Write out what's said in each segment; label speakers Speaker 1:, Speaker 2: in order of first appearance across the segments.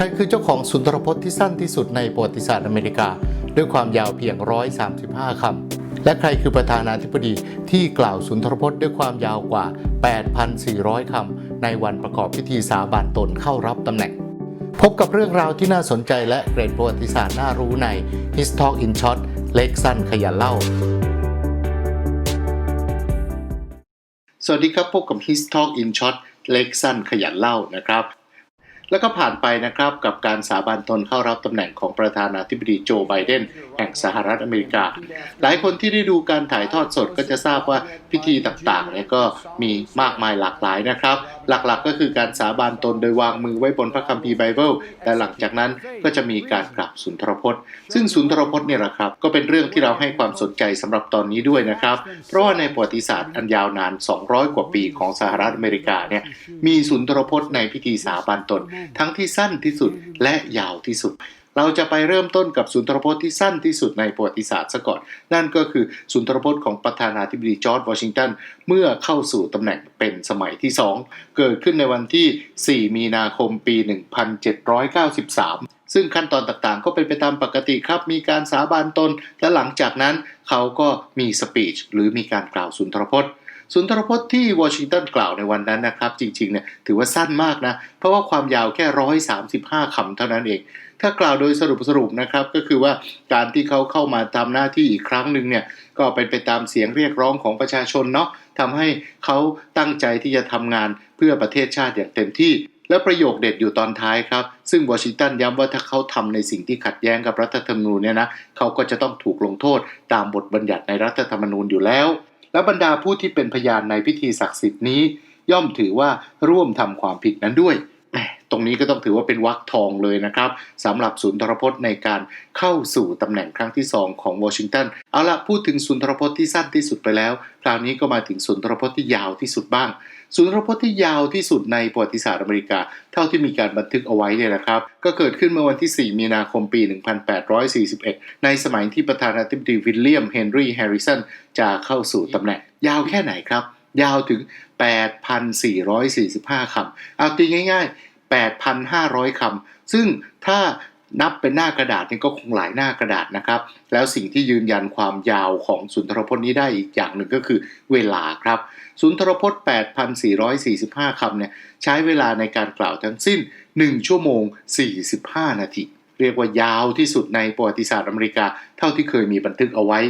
Speaker 1: ใครคือเจ้าของสุนทรพจน์ที่สั้นที่สุดในประวัติศาสตร์อเมริกา ด้วยความยาวเพียง 135 คำ และใครคือประธานาธิบดีที่กล่าวสุนทรพจน์ด้วยความยาวกว่า 8,400 คำ ในวันประกอบพิธีสาบานตนเข้ารับตำแหน่ง พบกับเรื่องราวที่น่าสนใจและเกร็ดประวัติศาสตร์น่ารู้ใน His Talk in Short เล็กสั้นขยันเล่าสวัสดีครับพบกับ His Talk in Short เล็กสั้นขยันเล่านะครับ แล้วก็ผ่านไปนะครับกับการสาบานตนเข้ารับตำแหน่งของประธานาธิบดีโจไบเดนแห่งสหรัฐอเมริกา หลายคนที่ได้ดูการถ่ายทอดสดก็จะทราบว่าพิธีต่างๆเนี่ยก็มีมากมายหลากหลายนะครับ หลักๆก็คือการสาบานตนโดยวางมือไว้บนพระคัมภีร์ไบเบิลและหลังจากนั้นก็จะมีการกลับสุนทรพจน์ ซึ่งสุนทรพจน์เนี่ยแหละครับก็เป็นเรื่องที่เราให้ความสนใจสำหรับตอนนี้ด้วยนะครับ เพราะว่าในประวัติศาสตร์อันยาวนาน 200 กว่าปีของสหรัฐอเมริกาเนี่ยมีสุนทรพจน์ในพิธีสาบานตนทั้งที่สั้นที่สุดและยาวที่สุด เราจะไปเริ่มต้นกับสุนทรพจน์ที่สั้นที่สุดในประวัติศาสตร์ซะก่อน นั่นก็คือสุนทรพจน์ของประธานาธิบดีจอร์จวอชิงตัน เมื่อเข้าสู่ตำแหน่งเป็นสมัยที่ 2 เกิดขึ้นในวันที่ 4 มีนาคมปี 1793ซึ่งขั้นตอนต่างๆ ก็เป็นไปตามปกติครับ มีการสาบานตน และหลังจากนั้นเขาก็มีสปีชหรือมีการกล่าวสุนทรพจน์ สุนทรพจน์ที่วอชิงตันกล่าวในวันนั้นนะครับ จริงๆเนี่ยถือว่าสั้นมากนะ เพราะว่าความยาวแค่ 135คำเท่านั้นเอง ถ้ากล่าวโดยสรุปสรุปนะครับ ก็คือว่าการที่เขาเข้ามาทำหน้าที่อีกครั้งหนึ่งเนี่ยก็เป็นไปตามเสียงเรียกร้องของประชาชนเนาะทำให้เขาตั้งใจที่จะทำงานเพื่อประเทศชาติอย่างเต็มที่และประโยคเด็ดอยู่ตอนท้ายครับ ซึ่งวอชิงตันย้ำว่าถ้าเขาทำในสิ่งที่ขัดแย้งกับรัฐธรรมนูญเนี่ยนะเขาก็จะต้องถูกลงโทษตามบทบัญญัติในรัฐธรรมนูญอยู่แล้ว และบรรดาผู้ที่เป็นพยานในพิธีศักดิ์สิทธิ์นี้ ย่อมถือว่าร่วมทำความผิดนั้นด้วยแหมตรงนี้ก็ต้องถือว่าเป็นวักทองเลยนะครับสำหรับสุนทรพจน์ในการเข้าสู่ตำแหน่งครั้งที่ 2 ของวอชิงตันเอาละพูดถึงสุนทรพจน์ที่สั้นที่สุดไปแล้ว คราวนี้ก็มาถึงสุนทรพจน์ที่ยาวที่สุดบ้าง สุนทรพจน์ที่ยาวที่สุดในประวัติศาสตร์อเมริกา เท่าที่มีการบันทึกเอาไว้เนี่ยนะครับ ก็เกิดขึ้นเมื่อวันที่ 4 มีนาคมปี 1841 ในสมัยที่ประธานาธิบดีวิลเลียมเฮนรี่แฮร์ริสันจะเข้าสู่ตำแหน่งยาวแค่ไหนครับ ยาวถึง 8,445 คำเอาตีง่าย ๆ 8,500 คำซึ่งถ้า นับเป็นหน้ากระดาษนี่ก็คงหลายหน้ากระดาษนะครับ แล้วสิ่งที่ยืนยันความยาวของสุนทรพจน์นี้ได้อีกอย่างหนึ่งก็คือเวลาครับ สุนทรพจน์ 8,445 คำเนี่ยใช้เวลาในการกล่าวทั้งสิ้น 1 ชั่วโมง 45 นาที เรียกว่ายาวที่สุดในประวัติศาสตร์อเมริกา เท่าที่เคยมีบันทึกเอาไว้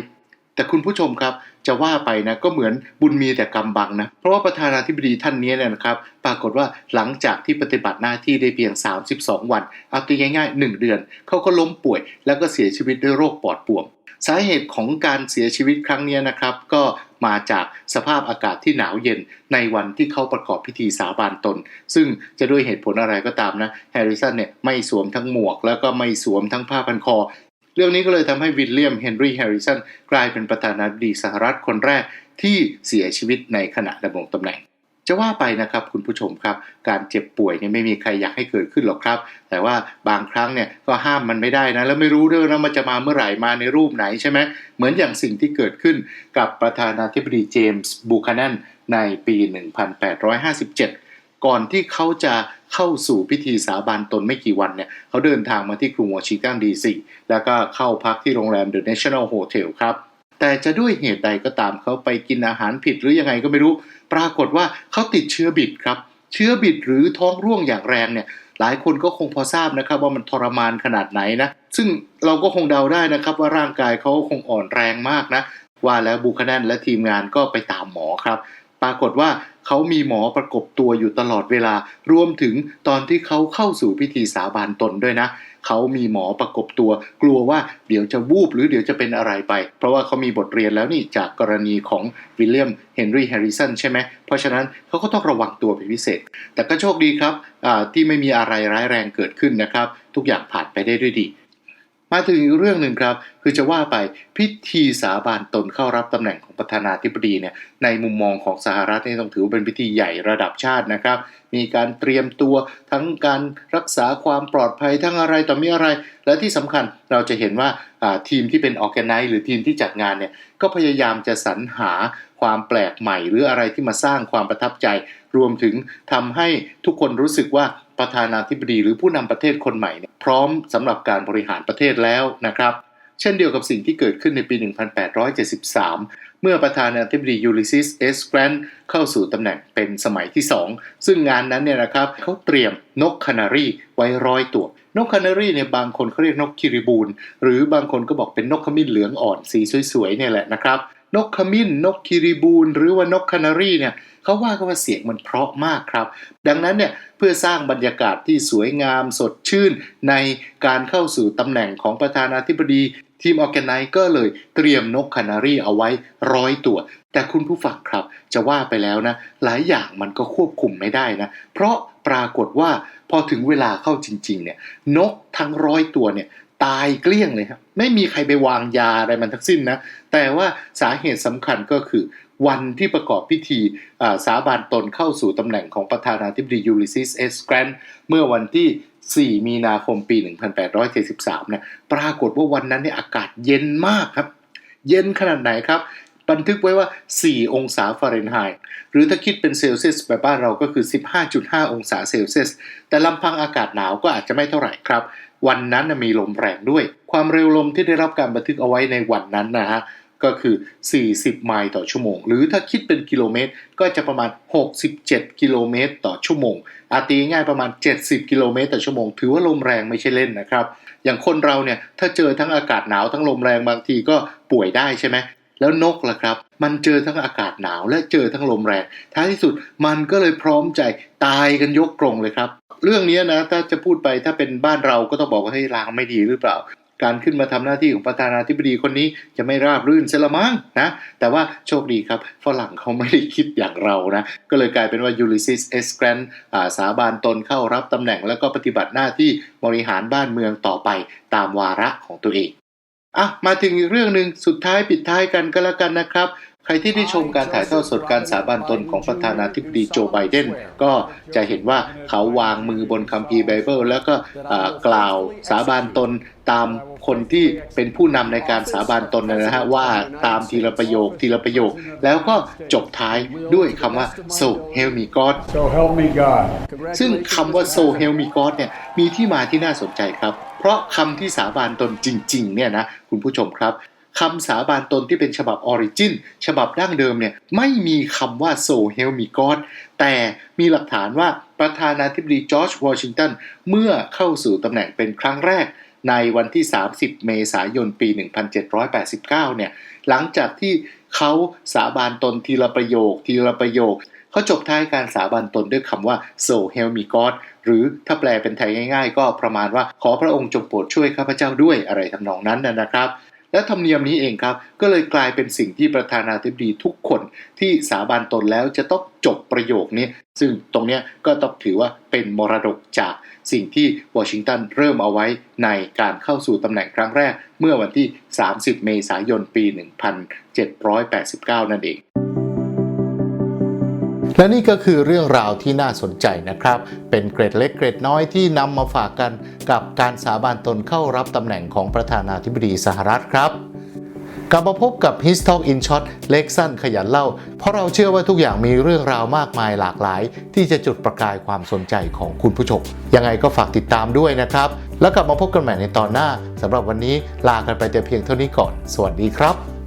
Speaker 1: แต่คุณผู้ชมครับ จะว่าไปนะก็เหมือนบุญมีแต่กำบังนะ เพราะว่าประธานาธิบดีท่านนี้เนี่ยนะครับ ปรากฏว่าหลังจากที่ปฏิบัติหน้าที่ได้เพียง 32 วันเอาตัวง่ายๆ 1 เดือน เขาก็ล้มป่วย แล้วก็เสียชีวิตด้วยโรคปอดบวม สาเหตุของการเสียชีวิตครั้งนี้นะครับ ก็มาจากสภาพอากาศที่หนาวเย็นในวันที่เขาประกอบพิธีสาบานตน ซึ่งจะด้วยเหตุผลอะไรก็ตามนะแฮร์ริสันเนี่ยไม่สวมทั้งหมวก แล้วก็ไม่สวมทั้งผ้าพันคอ เรื่องนี้ก็เลยทำให้วิลเลียมเฮนรี่แฮร์ริสันกลายเป็นประธานาธิบดีสหรัฐคนแรกที่เสียชีวิตในขณะดำรงตำแหน่งจะว่าไปนะครับคุณผู้ชมครับ การเจ็บป่วยเนี่ยไม่มีใครอยากให้เกิดขึ้นหรอกครับ แต่ว่าบางครั้งเนี่ยก็ห้ามมันไม่ได้นะ แล้วไม่รู้ด้วยนะมันจะมาเมื่อไหร่มาในรูปไหนใช่ไหมเหมือนอย่างสิ่งที่เกิดขึ้นกับประธานาธิบดีเจมส์บูคานันในปี 1857 ก่อนที่เขาจะเข้าสู่พิธีสาบานตนไม่กี่วันเนี่ยเขาเดินทางมาที่กรุงวอชิงตันดีซีแล้วก็เข้าพักที่โรงแรม The National Hotel ครับ แต่จะด้วยเหตุใดก็ตามเขาไปกินอาหารผิดหรือยังไงก็ไม่รู้ ปรากฏว่าเขาติดเชื้อบิดครับ เชื้อบิดหรือท้องร่วงอย่างแรงเนี่ยหลายคนก็คงพอทราบนะครับว่ามันทรมานขนาดไหนนะ ซึ่งเราก็คงเดาได้นะครับว่าร่างกายเขาคงอ่อนแรงมากนะว่าแล้วบูคานันและทีมงานก็ไปตามหมอครับ ปรากฏว่าเขามีหมอประกบตัวอยู่ตลอดเวลา รวมถึงตอนที่เขาเข้าสู่พิธีสาบานตนด้วยนะ เขามีหมอประกบตัว กลัวว่าเดี๋ยวจะวูบหรือเดี๋ยวจะเป็นอะไรไป เพราะว่าเขามีบทเรียนแล้วนี่จากกรณีของวิลเลียมเฮนรี่แฮร์ริสันใช่ไหม เพราะฉะนั้นเขาก็ต้องระวังตัวเป็นพิเศษ แต่ก็โชคดีครับที่ไม่มีอะไรร้ายแรงเกิดขึ้นนะครับ ทุกอย่างผ่านไปได้ด้วยดี มาถึงอีกเรื่องหนึ่งครับ คือจะว่าไปพิธีสาบานตนเข้ารับตำแหน่งของประธานาธิบดีเนี่ยในมุมมองของสหรัฐนี่ต้องถือว่าเป็นพิธีใหญ่ระดับชาตินะครับมีการเตรียมตัวทั้งการรักษาความปลอดภัยทั้งอะไรต่อมีอะไร และที่สำคัญเราจะเห็นว่าทีมที่เป็นออแกไนซ์หรือทีมที่จัดงานเนี่ยก็พยายามจะสรรหาความแปลกใหม่ หรืออะไรที่มาสร้างความประทับใจ รวมถึงทำให้ทุกคนรู้สึกว่าประธานาธิบดีหรือผู้นำประเทศคนใหม่พร้อมสำหรับการบริหารประเทศแล้วนะครับ เช่นเดียวกับสิ่งที่เกิดขึ้นในปี 1873 เมื่อประธานาธิบดียูลิซิสเอสแกรนเข้าสู่ตำแหน่งเป็นสมัยที่ 2 ซึ่งงานนั้นเนี่ยนะครับเขาเตรียมนกคานารีไว้ร้อยตัวนกคานารีเนี่ยบางคนเขาเรียกนกคิริบูนหรือบางคนก็บอกเป็นนกขมิ้นเหลืองอ่อนสีสวยๆเนี่ยแหละนะครับนกขมิ้น นกคิริบูนหรือว่านกคานารีเนี่ยเขาว่ากันว่าเสียงมันเพราะมากครับ ดังนั้นเนี่ยเพื่อสร้างบรรยากาศที่สวยงามสดชื่น ในการเข้าสู่ตำแหน่งของประธานาธิบดี ทีมออแกไนก็เลยเตรียมนกคานารีเอาไว้ร้อยตัว แต่คุณผู้ฟังครับ จะว่าไปแล้วนะ หลายอย่างมันก็ควบคุมไม่ได้นะ เพราะปรากฏว่าพอถึงเวลาเข้าจริง ๆ เนี่ย นกทั้งร้อยตัวเนี่ยตายเกลี้ยงเลยครับ ไม่มีใครไปวางยาอะไรมันทั้งสิ้นนะ แต่ว่าสาเหตุสำคัญก็คือวันที่ประกอบพิธีสาบานตนเข้าสู่ตำแหน่งของประธานาธิบดียูลิซิสเอสแกรนเมื่อวันที่ 4 มีนาคมปี 1873เนี่ยปรากฏว่าวันนั้นเนี่ยอากาศเย็นมากครับ เย็นขนาดไหนครับ บันทึกไว้ว่า 4 องศาฟาเรนไฮต์หรือถ้าคิดเป็นเซลเซียสแบบบ้านเราก็คือ 15.5 องศาเซลเซียส แต่ลำพังอากาศหนาวก็อาจจะไม่เท่าไหร่ครับ วันนั้นมีลมแรงด้วย ความเร็วลมที่ได้รับการบันทึกเอาไว้ในวันนั้นนะฮะ ก็คือ 40 ไมล์ต่อชั่วโมง หรือถ้าคิดเป็นกิโลเมตร ก็จะประมาณ 67 กิโลเมตรต่อชั่วโมง อาตีง่ายประมาณ 70 กิโลเมตรต่อชั่วโมง ถือว่าลมแรงไม่ใช่เล่นนะครับ อย่างคนเราเนี่ย ถ้าเจอทั้งอากาศหนาวทั้งลมแรงบางทีก็ป่วยได้ใช่ไหมแล้วนกล่ะครับ มันเจอทั้งอากาศหนาวและเจอทั้งลมแรง ท้ายที่สุดมันก็เลยพร้อมใจตายกันยกกรงเลยครับ เรื่องนี้นะถ้าจะพูดไปถ้าเป็นบ้านเราก็ต้องบอกว่าให้ล้างไม่ดีหรือเปล่า การขึ้นมาทำหน้าที่ของประธานาธิบดีคนนี้จะไม่ราบรื่นเสียละมั้งนะแต่ว่าโชคดีครับฝรั่งเขาไม่ได้คิดอย่างเรานะก็เลยกลายเป็นว่ายูลิซิสเอสแกรนสาบานตนเข้ารับตำแหน่งแล้วก็ปฏิบัติหน้าที่บริหารบ้านเมืองต่อไปตามวาระของตัวเองอะมาถึงอีกเรื่องหนึ่งสุดท้ายปิดท้ายกันก็แล้วกันนะครับ ครที่ได้ชมการถ่ายทอดสดการสาบานตนของประธานาธิบดีโจไบเดนก็จะเห็นว่าเขาวางมือบนคัมภีร์ไบเบิลแล้วก็อ่ากล่าวสาบานตนตามคนที่เป็นผู้นำในการสาบานตนนะฮะว่าตามทีละประโยคทีละประโยค แล้วก็จบท้ายด้วยคำว่า so help me God
Speaker 2: So help me God.
Speaker 1: ซึ่งคำว่า so help me God เนี่ยมีที่มาที่น่าสนใจครับ เพราะคำที่สาบานตนจริง ๆ เนี่ยนะคุณผู้ชมครับ คำสาบานตนที่เป็นฉบับออริจินฉบับดั้งเดิมเนี่ยไม่มีคำว่า so help me God แต่มีหลักฐานว่าประธานาธิบดีจอร์จวอชิงตันเมื่อเข้าสู่ตำแหน่งเป็นครั้งแรกในวันที่ 30 เมษายน ปี 1789 เนี่ย หลังจากที่เขาสาบานตนทีละประโยค ทีละประโยค เขาจบท้ายการสาบานตนด้วยคำว่า so help me God หรือถ้าแปลเป็นไทยง่ายๆ ก็ประมาณว่าขอพระองค์จงโปรดช่วยข้าพเจ้าด้วยอะไรทำนองนั้นนะครับ และธรรมเนียมนี้เองครับ ก็เลยกลายเป็นสิ่งที่ประธานาธิบดีทุกคนที่สาบานตนแล้วจะต้องจบประโยคนี้ ซึ่งตรงนี้ก็ต้องถือว่าเป็นมรดกจากสิ่งที่วอชิงตันเริ่มเอาไว้ในการเข้าสู่ตำแหน่งครั้งแรก เมื่อวันที่ 30 เมษายนปี 1789 นั่นเอง และนี่ก็คือเรื่องราวที่น่าสนใจนะครับ เป็นเกร็ดเล็กเกร็ดน้อยที่นำมาฝากกันกับการสาบานตนเข้ารับตำแหน่งของประธานาธิบดีสหรัฐครับกลับมาพบกับ His Talk in Shot เล็กสั้นขยันเล่า เพราะเราเชื่อว่าทุกอย่างมีเรื่องราวมากมายหลากหลาย ที่จะจุดประกายความสนใจของคุณผู้ชม ยังไงก็ฝากติดตามด้วยนะครับ แล้วกลับมาพบกันใหม่ในตอนหน้าสำหรับวันนี้ลากันไปแต่เพียงเท่านี้ก่อน สวัสดีครับ